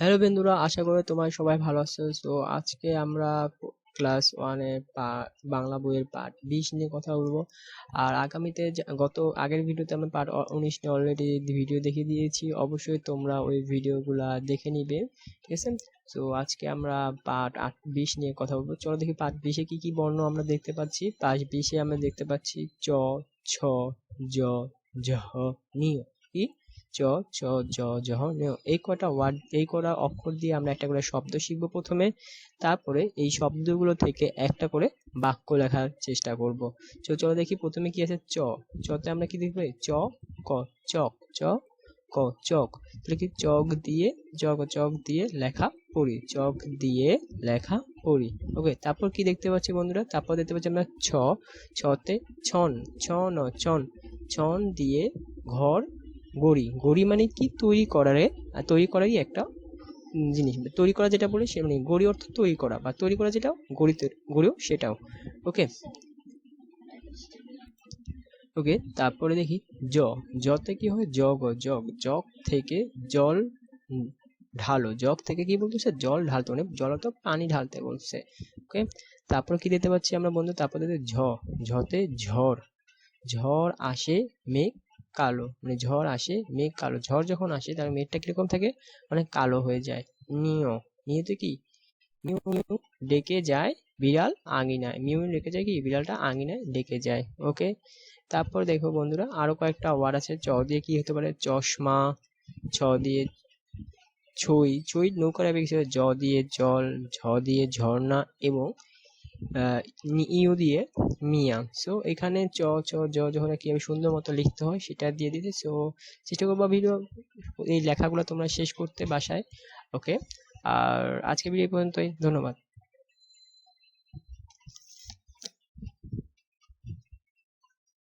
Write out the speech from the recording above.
Hello বন্ধুরা, আশা করি তোমার সবাই ভালো আছো। তো আজকে আমরা ক্লাস ওয়ানে বাংলা বইয়ের পার্ট বিশ নিয়ে কথা বলব। আর আগামীতে গত আগের ভিডিওতে আমরা পার্ট উনিশ নিয়ে অলরেডি ভিডিও দেখিয়ে দিয়েছি। অবশ্যই তোমরা ওই ভিডিওগুলা দেখে নিবে, ঠিক আছে? তো আজকে আমরা পার্ট আট, বিশ নিয়ে কথা বলব। চলো দেখি পার্ট বিশে কি কি বর্ণ আমরা দেখতে পাচ্ছি। পার্ট বিশে আমরা দেখতে পাচ্ছি চ, ছ জ ঝ নিয় কি? চ চ, জ, ঝ ঞ এই কটা ওয়ার্ড এই কটা অক্ষর দিয়ে আমরা একটা করে শব্দ শিখব প্রথমে। তারপরে এই শব্দগুলো থেকে একটা করে বাক্য লেখার চেষ্টা করব। তো চলো দেখি প্রথমে কি আছে? চ। চতে আমরা কি দেখব চ, ক, চক, চ, ক, চক। তাহলে কি চক দিয়ে, চক চক দিয়ে লেখা পড়ি। চক দিয়ে লেখা পড়ি। ওকে, তারপর কি দেখতে পাচ্ছি বন্ধুরা? তারপর দেখতে পাচ্ছি আমরা ছ। ছতে ছন ছন ছন। ছন দিয়ে ঘর গড়ি। গড়ি মানে কি? তৈরি করারে তৈরি করারই একটা জিনিস। তৈরি করা যেটা বলে সে মানে গড়ি অর্থ তৈরি করা, বা তৈরি করা যেটাও গড়ি গড়িও সেটাও। ওকে ওকে তারপরে দেখি, জ। জতে কি হয়? Jug jug. জগ থেকে জল ঢালো। জগ থেকে কি বলতেছে? জল ঢালতে মানে জল তো পানি ঢালতে বলছে। ওকে তারপর কি দিতে পারছি আমরা বন্ধু? তারপর দিতে ঝ। ঝতে ঝড়। ঝড় আসে, মেঘ কালো মানে ঝড় আসে, মেঘ কালো, ঝড় যখন আসে তার মেঘটা কীরকম থাকে? অনেক কালো হয়ে যায়। নিয় নিয়তে কি? মিউ মিউ ডেকে যায় বিড়াল আঙিনায়। মিউ ডেকে যায় কি? বিড়ালটা আঙিনায় ডেকে যায়। ওকে? তারপর দেখো বন্ধুরা, আরও কয়েকটা ওয়ার্ড আছে। চ দিয়ে কি হতে পারে? চশমা, ছ দিয়ে ছই। ছই নৌকার জ দিয়ে জল, ঝ দিয়ে ঝর্ণা এবং ইউ দিয়ে, মিয়া। সো এখানে চ চ, জ যখন কীভাবে সুন্দর মতো লিখতে হয়? সেটা দিয়ে দিতে। সো চেষ্টা করব ভিডিও এই লেখাগুলো তোমরা শেষ করতে বাসায়। ওকে আর আজকে ভিডিও পর্যন্তই। ধন্যবাদ।